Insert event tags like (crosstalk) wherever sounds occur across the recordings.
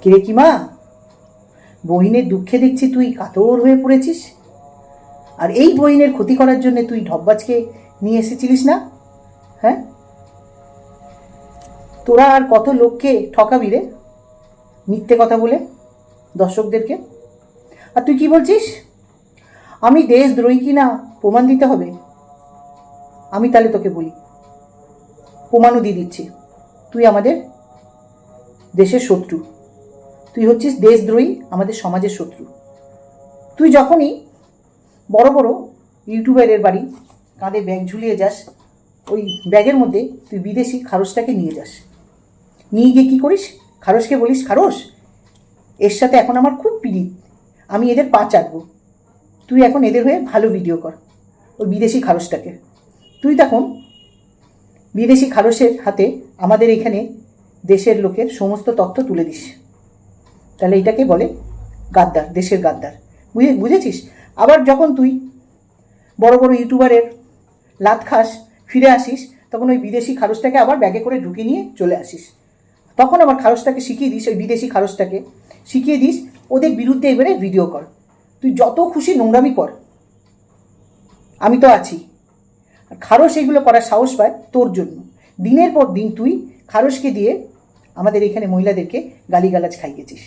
কিরে কি মা? বহিনের দুঃখে দেখছি তুই কাতর হয়ে পড়েছিস। আর এই বহিনের ক্ষতি করার জন্য তুই ঢব্বাজকে নিয়ে এসেছিলিস না? হ্যাঁ? তোরা আর কত লোককে ঠকাবি রে? মিথ্যে কথা বলে দর্শকদেরকে। আর তুই কি বলছিস? আমি দেশদ্রোহী কি না প্রমাণ দিতে হবে? আমি তাহলে তোকে বলি। প্রমাণও দিয়ে দিচ্ছি। তুই আমাদের দেশের শত্রু। তুই হচ্ছিস দেশদ্রোহী, আমাদের সমাজের শত্রু। তুই যখনই বড় বড় ইউটিউবারের বাড়ি কাঁধে ব্যাগ ঝুলিয়ে যাস, ওই ব্যাগের মধ্যে তুই বিদেশি খারসটাকে নিয়ে যাস। নিয়ে গিয়ে কী করিস? খারসকে বলিস খারস এর সাথে এখন আমার খুব পিড়িত, আমি এদের পা চাটবো। তুই এখন এদের হয়ে ভালো ভিডিও কর, ওই বিদেশি খারসটাকে তুই তখন বিদেশি খারসের হাতে আমাদের এখানে দেশের লোকের সমস্ত তথ্য তুলে দিস। তাহলে এটাকে বলে গাদ্দার, দেশের গাদ্দার। বুঝে বুঝেছিস? আবার যখন তুই বড় বড় ইউটিউবারের লাত খাস, ফিরে আসিস, তখন ওই বিদেশি খারসটাকে আবার ব্যাগে করে ঢুকিয়ে নিয়ে চলে আসিস। তখন আবার খারসটাকে শিখিয়ে দিস, ওই বিদেশি খারসটাকে। শিখিয়ে দিস, ওদের বিরুদ্ধে এবারে ভিডিও কর। তুই যত খুশি নোংরামি কর। আমি তো আছি। খারস এগুলো করার সাহস পায় তোর জন্য। দিনের পর দিন তুই খারসকে দিয়ে আমাদের এখানে মহিলাদেরকে গালিগালাজ খাইয়েছিস।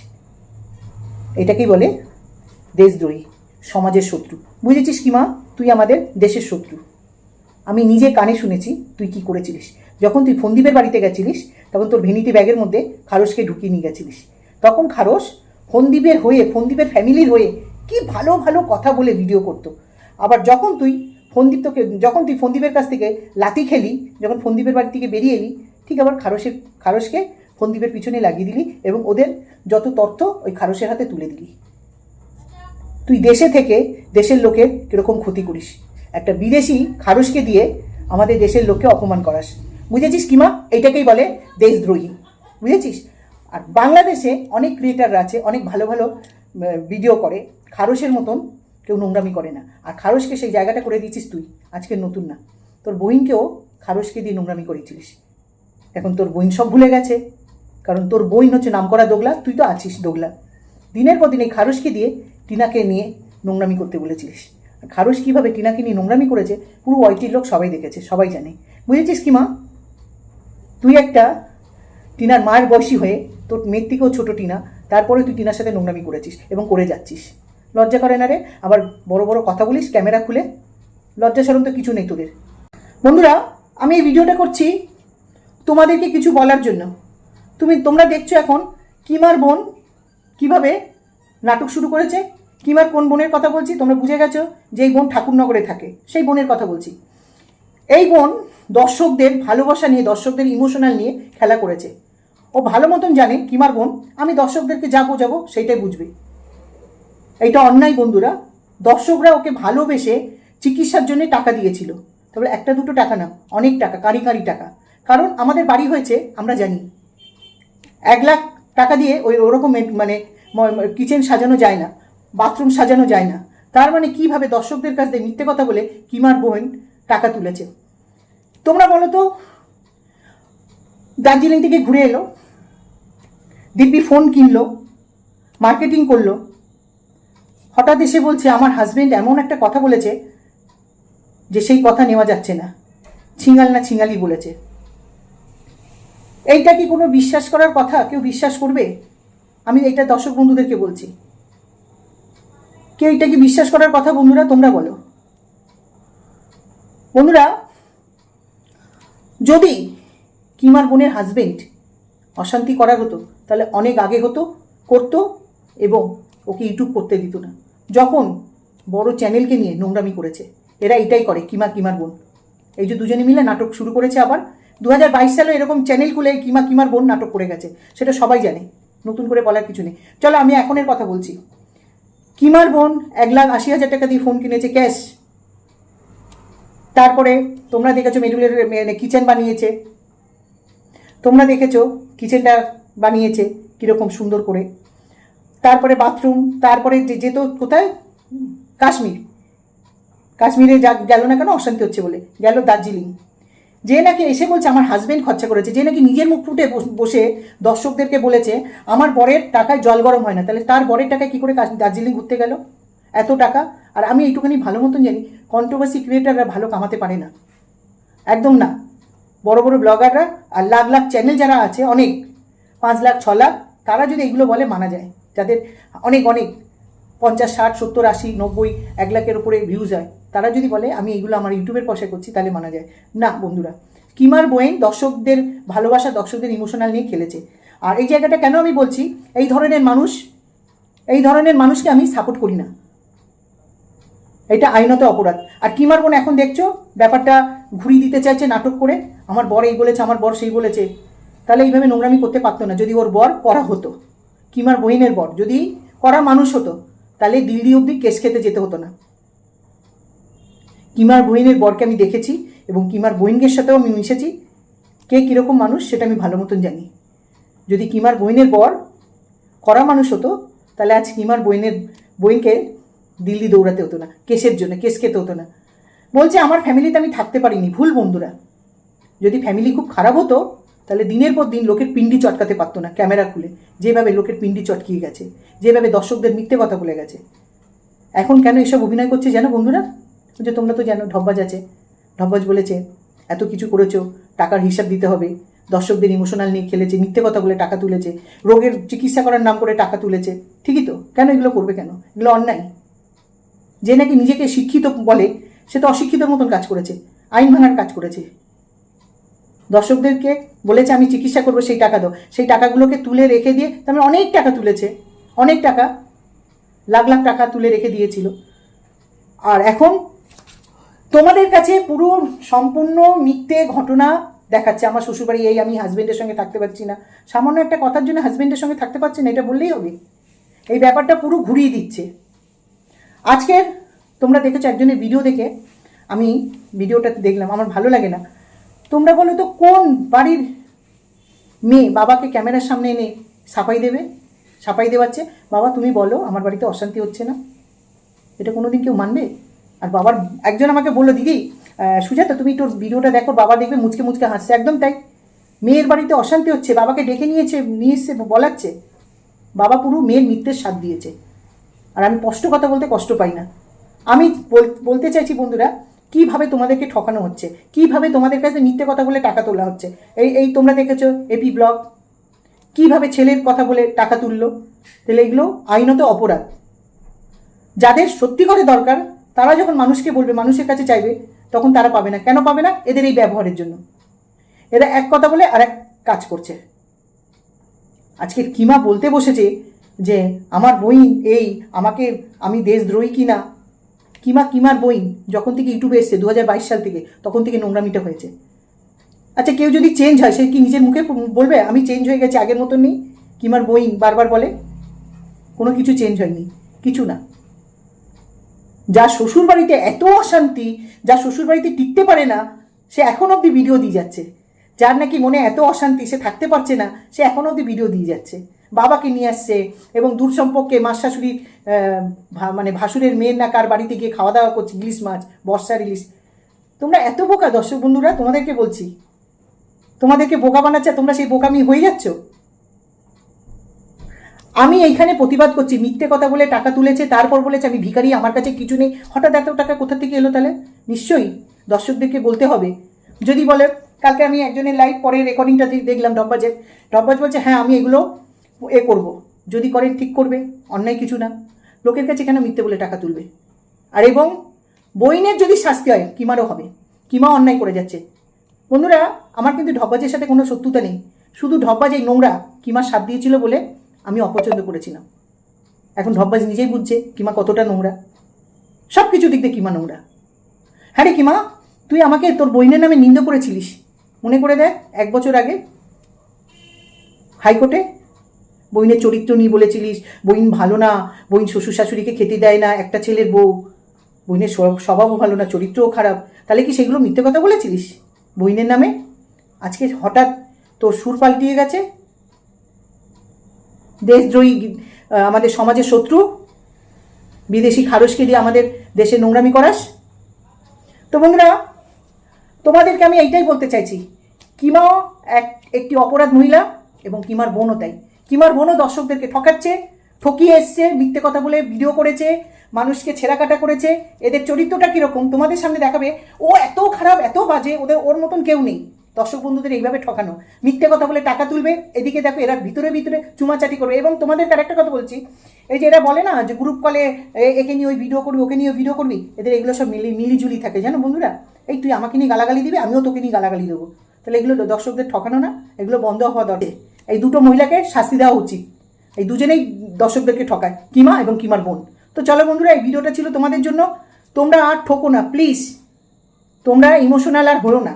এটাকেই বলে? দেশদ্রোহী, সমাজের শত্রু। বুঝেছিস কি মা? তুই আমাদের দেশের শত্রু। আমি নিজে কানে শুনেছি, তুই কি করেছিলিস? যখন তুই ফন্দীপের বাড়িতে গেছিলিস, তখন তোর ভেনিটি ব্যাগের মধ্যে খারসকে ঢুকিয়ে নিয়ে গেছিলিস। তখন খারস ফন্দীপের হয়ে, ফন্দীপের ফ্যামিলির হয়ে কি ভালো ভালো কথা বলে ভিডিও করতো। আবার যখন তুই ফন্দীপ তোকে, যখন তুই ফন্দীপের কাছ থেকে লাতি খেলি, যখন ফন্দীপের বাড়ি থেকে বেরিয়ে এলি, ঠিক আবার খারসের খারসকে ফন্দীপের পিছনে লাগিয়ে দিলি এবং ওদের যত তথ্য ওই খারসের হাতে তুলে দিলি। তুই দেশে থেকে দেশের লোকের কীরকম ক্ষতি করিস। একটা বিদেশি খারসকে দিয়ে আমাদের দেশের লোককে অপমান করাস। বুঝেছিস কিমা? এইটাকেই বলে দেশদ্রোহী। বুঝেছিস? আর বাংলাদেশে অনেক ক্রিয়েটাররা আছে, অনেক ভালো ভালো ভিডিও করে। খারসের মতন কেউ নোংরামি করে না। আর খারসকে সেই জায়গাটা করে দিয়েছিস তুই। আজকে নতুন না। তোর বইনকেও খারসকে দিয়ে নোংরামি করেছিলিস। এখন তোর বইন সব ভুলে গেছে। কারণ তোর বইন হচ্ছে নামকরা দোগলা, তুই তো আছিস দোগলা। দিনের পর দিন এই খারসকে দিয়ে টিনাকে নিয়ে নোংরামি করতে বলেছিলিস। খারস কীভাবে টিনাকে নিয়ে নোংরামি করেছে, পুরো ওয়াইটির লোক সবাই দেখেছে, সবাই জানে। বুঝেছিস কি মা? তুই একটা টিনার মায়ের বয়সী হয়ে, তোর মেয়ের থেকেও ছোটো টিনা, তারপরে তুই টিনার সাথে নোংরামি করেছিস এবং করে যাচ্ছিস। লজ্জা করে না রে? আবার বড় বড় কথা বলিস, ক্যামেরা খুলে? লজ্জা সরম তো কিছু নেই তোদের। বন্ধুরা, আমি এই ভিডিওটা করছি তোমাদেরকে কিছু বলার জন্য। তুমি, তোমরা দেখছ এখন কিমার বোন কীভাবে নাটক শুরু করেছে, কিমার কোন বোনের কথা বলছি, তোমরা বুঝে গেছো যে এই বোন ঠাকুরনগরে থাকে, সেই বোনের কথা বলছি। এই বোন দর্শকদের ভালোবাসা নিয়ে, দর্শকদের ইমোশনাল নিয়ে খেলা করেছে। ও ভালো মতন জানে কিমার বোন, আমি দর্শকদেরকে যা বোঝাবো সেইটাই বুঝবে। এইটা অন্যায় বন্ধুরা, দর্শকরা ওকে ভালোবেসে চিকিৎসার জন্য টাকা দিয়েছিল। তবে একটা দুটো টাকা না অনেক টাকা, কারি কারি টাকা। কারণ আমাদের বাড়ি হয়েছে, আমরা জানি। এক লাখ টাকা দিয়ে ওই ওরকম মানে কিচেন সাজানো যায় না বাথরুম সাজানো যায় না। তার মানে কীভাবে দর্শকদের কাছ থেকে মিথ্যে কথা বলে কিমার বোন টাকা তুলেছে? তোমরা বলো তো, দার্জিলিং থেকে ঘুরে এলো, দিব্যি ফোন কিনলো মার্কেটিং করল। হঠাৎ এসে বলছে, আমার হাজবেন্ড এমন একটা কথা বলেছে যে সেই কথা নেওয়া যাচ্ছে না। ছিঙ্গাল না ছিঙ্গালি বলেছে। এইটা কি কোনো বিশ্বাস করার কথা? কেউ বিশ্বাস করবে? আমি এইটা দর্শক বন্ধুদেরকে বলছি। কেউ এটা কি বিশ্বাস করার কথা বন্ধুরা? তোমরা বলো। বন্ধুরা, যদি কিমার বোনের হাজবেন্ড অশান্তি করার হতো, তাহলে অনেক আগে হতো, করতো এবং ওকে ইউটিউব করতে দিত না। যখন বড় চ্যানেলকে নিয়ে নোংরামি করেছে, এরা এটাই করে, কিমা কিমার বোন। এই যে দুজনে মিলে নাটক শুরু করেছে আবার দু হাজার বাইশ সালে এরকম চ্যানেল খুলে কিমা কিমার বোন নাটক করে গেছে, সেটা সবাই জানে, নতুন করে বলার কিছু নেই। চলো আমি এখনের কথা বলছি। কিমার বোন এক লাখ আশি হাজার টাকা দিয়ে ফোন কিনেছে, ক্যাশ। তারপরে তোমরা দেখেছ মেডুলের মানে কিচেন বানিয়েছে। তোমরা দেখেছ কিচেনটা বানিয়েছে, কীরকম সুন্দর করে। তারপরে বাথরুম, তারপরে যে যেত কোথায়? কাশ্মীর। কাশ্মীরে যা গেল না কেন, অশান্তি হচ্ছে বলে। গেল দার্জিলিং। যে নাকি এসে বলছে, আমার হাজব্যান্ড খরচা করেছে। যে নাকি নিজের মুখ ফুটে বসে দর্শকদেরকে বলেছে, আমার বরের টাকায় জল গরম হয় না। তাহলে তার বরের টাকায় কী করে দার্জিলিং ঘুরতে গেল? এত টাকা? আর আমি এইটুখানি ভালো মতন জানি কন্ট্রোভার্সি ক্রিয়েটাররা ভালো কামাতে পারে না। একদম না। বড় বড় ব্লগাররা আর লাখ লাখ চ্যানেল যারা আছে, অনেক, পাঁচ লাখ, ছ লাখ, তারা যদি এগুলো বলে মানা যায়। যাদের অনেক অনেক, পঞ্চাশ, ষাট, সত্তর, আশি, নব্বই, এক লাখের উপরে ভিউজ হয়। তারা যদি বলে, আমি এগুলো আমার ইউটিউবের পয়সা করছি, তাহলে মানা যায়। না, বন্ধুরা। কিমার বোয়েন দর্শকদের ভালোবাসা, দর্শকদের ইমোশনাল নিয়ে খেলেছে। আর এই জায়গাটা কেন আমি বলছি? এই ধরনের মানুষ, এই ধরনের মানুষকে আমি সাপোর্ট করি না। এটা আইনত অপরাধ। আর কিমার বোন এখন দেখছ, ব্যাপারটা ঘুরিয়ে দিতে চাইছে নাটক করে, আমার বর এই বলেছে, আমার বর সেই বলেছে। তাহলে এইভাবে নোংরামি করতে পারতো না। যদি ওর বর করা হতো, কিমার বহিনের বর যদি করা মানুষ হতো, তাহলে দিল্লি অবধি কেস খেতে যেতে হতো না। কিমার বহিনের বরকে আমি দেখেছি এবং কিমার বহিনদের সাথেও আমি মিশেছি। কে কীরকম মানুষ সেটা আমি ভালো মতন জানি। যদি কিমার বহিনের বর করা মানুষ হতো, তাহলে আজ কিমার বইনের বইনকে দিল্লি দৌড়াতে হতো না, কেসের জন্য, কেস খেতে হতো না। বলছে, আমার ফ্যামিলিতে আমি থাকতে পারিনি, ভুল বন্ধুরা। যদি ফ্যামিলি খুব খারাপ হতো, তাহলে দিনের পর দিন লোকের পিন্ডি চটকাতে পারতো না ক্যামেরা খুলে। যেভাবে লোকের পিন্ডি চটকিয়ে গেছে, যেভাবে দর্শকদের মিথ্যে কথা বলে গেছে। এখন কেন এসব অভিনয় করছে জানো বন্ধুরা? যে তোমরা তো জানো ঢব্বাজ আছে। ঢব্বাজ বলেছে, এত কিছু করেছ, টাকার হিসাব দিতে হবে। দর্শকদের ইমোশনাল নিয়ে খেলেছে, মিথ্যে কথা বলে টাকা তুলেছে, রোগের চিকিৎসা করার নাম করে টাকা তুলেছে। ঠিকই তো? কেন এগুলো করবে কেন? এগুলো অন্যায়। যে নাকি নিজেকে শিক্ষিত বলে, সে তো অশিক্ষিতর মতন কাজ করেছে, আইন ভাঙার কাজ করেছে। দর্শকদেরকে বলেছে, আমি চিকিৎসা করব, সেই টাকা দাও। সেই টাকাগুলোকে তুলে রেখে দিয়ে তার অনেক টাকা তুলেছে। অনেক টাকা, লাখ লাখ টাকা তুলে রেখে দিয়েছিল। আর এখন তোমাদের কাছে পুরো সম্পূর্ণ মিথ্যে ঘটনা দেখাচ্ছে। আমার শ্বশুরবাড়ি এই আমি হাজবেন্ডের সঙ্গে থাকতে পারছি না। সামান্য একটা কথার জন্য হাজবেন্ডের সঙ্গে থাকতে পারছি না, এটা বললেই হবে। এই ব্যাপারটা পুরো ঘুরিয়ে দিচ্ছে। আজকের তোমরা দেখেছ একজনের ভিডিও দেখে। আমি ভিডিওটাতে দেখলাম, আমার ভালো লাগে না। তোমরা বলো তো, কোন বাড়ির মেয়ে বাবাকে ক্যামেরার সামনে এনে সাফাই দেবে? সাফাই দেওয়াচ্ছে বাবা, তুমি বলো, আমার বাড়িতে অশান্তি হচ্ছে না? এটা কোনোদিন কেউ মানবে? আর বাবার, একজন আমাকে বলল, দিদি সুজাতা, তুমি তোর ভিডিওটা দেখো, বাবা দেখবে মুচকে মুচকে হাসছে। একদম তাই। মেয়ের বাড়িতে অশান্তি হচ্ছে, বাবাকে ডেকে নিয়েছে, নিয়ে এসছে বলাচ্ছে। বাবা পুরো মেয়ের মিথ্যের স্বাদ দিয়েছে। আর আমি স্পষ্ট কথা বলতে কষ্ট পাই না। আমি বল- বলতে চাইছি বন্ধুরা, কীভাবে তোমাদেরকে ঠকানো হচ্ছে? কীভাবে তোমাদের কাছে মিথ্যে কথা বলে টাকা তোলা হচ্ছে? এই এই তোমরা দেখেছ এপি ব্লগ কীভাবে ছেলের কথা বলে টাকা তুললো? তাহলে এগুলো আইনত অপরাধ। যাদের সত্যি করে দরকার তারা যখন মানুষকে বলবে, মানুষের কাছে চাইবে, তখন তারা পাবে না। কেন পাবে না? এদের এই ব্যবহারের জন্য। এরা এক কথা বলে আর এক কাজ করছে। আজকে কিমা বলতে বসেছে যে, আমার বইন এই, আমাকে, আমি দেশদ্রোহী কিনা কিমা কিমার বইন যখন থেকে ইউটিউবে এসছে দু হাজার বাইশ সাল থেকে, তখন থেকে নোংরামিটা হয়েছে। আচ্ছা কেউ যদি চেঞ্জ হয়, সে কি নিজের মুখে বলবে, আমি চেঞ্জ হয়ে গেছি, আগের মতন নেই কিমার বইন বারবার বলে, কোনো কিছু চেঞ্জ হয়নি, কিছু না। যা শ্বশুর বাড়িতে এত অশান্তি, যা শ্বশুর বাড়িতে টিকতে পারে না, সে এখন অবধি ভিডিও দিয়ে যাচ্ছে। যার নাকি মনে এত অশান্তি, সে থাকতে পারছে না, সে এখন অবধি ভিডিও দিয়ে যাচ্ছে। বাবাকে নিয়ে আসছে এবং দূর সম্পর্কে মাস শাশুড়ির মানে ভাসুরের মেয়ের না কার বাড়িতে গিয়ে খাওয়া দাওয়া করছে, ইলিশ মাছ, বর্ষার ইলিশ। তোমরা এত বোকা, দর্শক বন্ধুরা, তোমাদেরকে বলছি, তোমাদেরকে বোকা বানাচ্ছে, তোমরা সেই বোকামি হয়ে যাচ্ছ? আমি এইখানে প্রতিবাদ করছি, মিথ্যে কথা বলে টাকা তুলেছে, তারপর বলেছে আমি ভিখারি, আমার কাছে কিছু নেই। হঠাৎ এত টাকা কোথা থেকে এলো তাহলে? নিশ্চয়ই দর্শকদেরকে বলতে হবে। যদি বলে, কালকে আমি একজনের লাইভ পরে রেকর্ডিংটা দেখলাম ডব্বাজের ডব্বাজ বলছে হ্যাঁ আমি এগুলো এ করব। যদি করেন ঠিক করবে, অন্যায় কিছু না। লোকের কাছে কেন মিথ্যে বলে টাকা তুলবে? আর এবং বইনের যদি শাস্তি হয়, কিমারও হবে। কিমা অন্যায় করে যাচ্ছে। বন্ধুরা, আমার কিন্তু ঢব্বাজের সাথে কোনো শত্রুতা নেই। শুধু ঢব্বাজ এই নোংরা কিমার সাপ দিয়েছিল বলে আমি অপছন্দ করেছিলাম। এখন ঢব্বাজ নিজেই বুঝছে কিমা কতটা নোংরা। সব কিছু দিক দিয়ে কিমা নোংরা। হ্যাঁ রে কিমা, তুই আমাকে তোর বইনের নামে নিন্দ করেছিলিস। মনে করে দেখ, এক বছর আগে হাইকোর্টে বইনের চরিত্র নিয়ে বলেছিলিস, বইন ভালো না, বইন শ্বশুর শাশুড়িকে খেতে দেয় না একটা ছেলের বউ, বইনের স্বভাবও ভালো না, চরিত্রও খারাপ, তাহলে কি সেগুলো মিথ্যে কথা বলেছিলিস? বইনের নামে? আজকে হঠাৎ তোর সুর পাল্টিয়ে গেছে? দেশদ্রোহী আমাদের সমাজের শত্রু, বিদেশি খারসকে দিয়ে আমাদের দেশে নোংরামি করাস। তো বন্ধুরা, তোমাদেরকে আমি এইটাই বলতে চাইছি কিমাও এক, একটি অপরাধ মহিলা এবং কিমার বোনও তাই। কিমার বোনও দর্শকদেরকে ঠকাচ্ছে, ঠকিয়ে এসছে, মিথ্যে কথা বলে ভিডিও করেছে, মানুষকে ছেঁড়াকাটা করেছে। এদের চরিত্রটা কীরকম? তোমাদের সামনে দেখাবে, ও এত খারাপ, এত বাজে, ওদের, ওর মতন কেউ নেই। দর্শক বন্ধুদের এইভাবে ঠকানো। মিথ্যে কথা বলে টাকা তুলবে, এদিকে দেখো এরা ভিতরে ভিতরে চুমাচাটি করবে এবং তোমাদের আরেকটা কথা বলছি, এই যে এরা বলে না যে গ্রুপ কলে একে নিয়ে ওই ভিডিও করবি, ওকে নিয়ে ভিডিও করবি, এদের এগুলো সব মিলি, মিলিজুলি থাকে, জানো বন্ধুরা? এই তুই আমাকে নিয়ে গালাগালি দিবি, আমিও তোকে নিয়ে গালাগালি দেবো। তাহলে এগুলো দর্শকদের ঠকানো না, এগুলো বন্ধ হওয়া দরকার। এই দুটো মহিলাকে শাস্তি দেওয়া উচিত। এই দুজনেই দর্শকদেরকে ঠকায়, কিমা এবং কিমার বোন। তো চলো বন্ধুরা, এই ভিডিওটা ছিল তোমাদের জন্য। তোমরা আর ঠকো না প্লিজ তোমরা ইমোশনাল আর হলো না।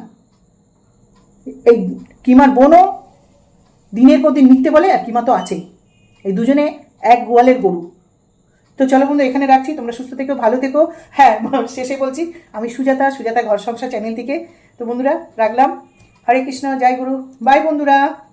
এই কিমার বোনও দিনের পর দিন মিথ্যে বলে আর কিমা তো আছেই। এই দুজনে এক গোয়ালের গরু। তো চলো বন্ধু, এখানে রাখছি। তোমরা সুস্থ থেকো, ভালো থেকো। হ্যাঁ (laughs) শেষে বলছি, আমি সুজাতা সুজাতা ঘর সংসার চ্যানেল থেকে। তো বন্ধুরা, রাখলাম। হরে কৃষ্ণ, জয় গুরু। বাই বন্ধুরা।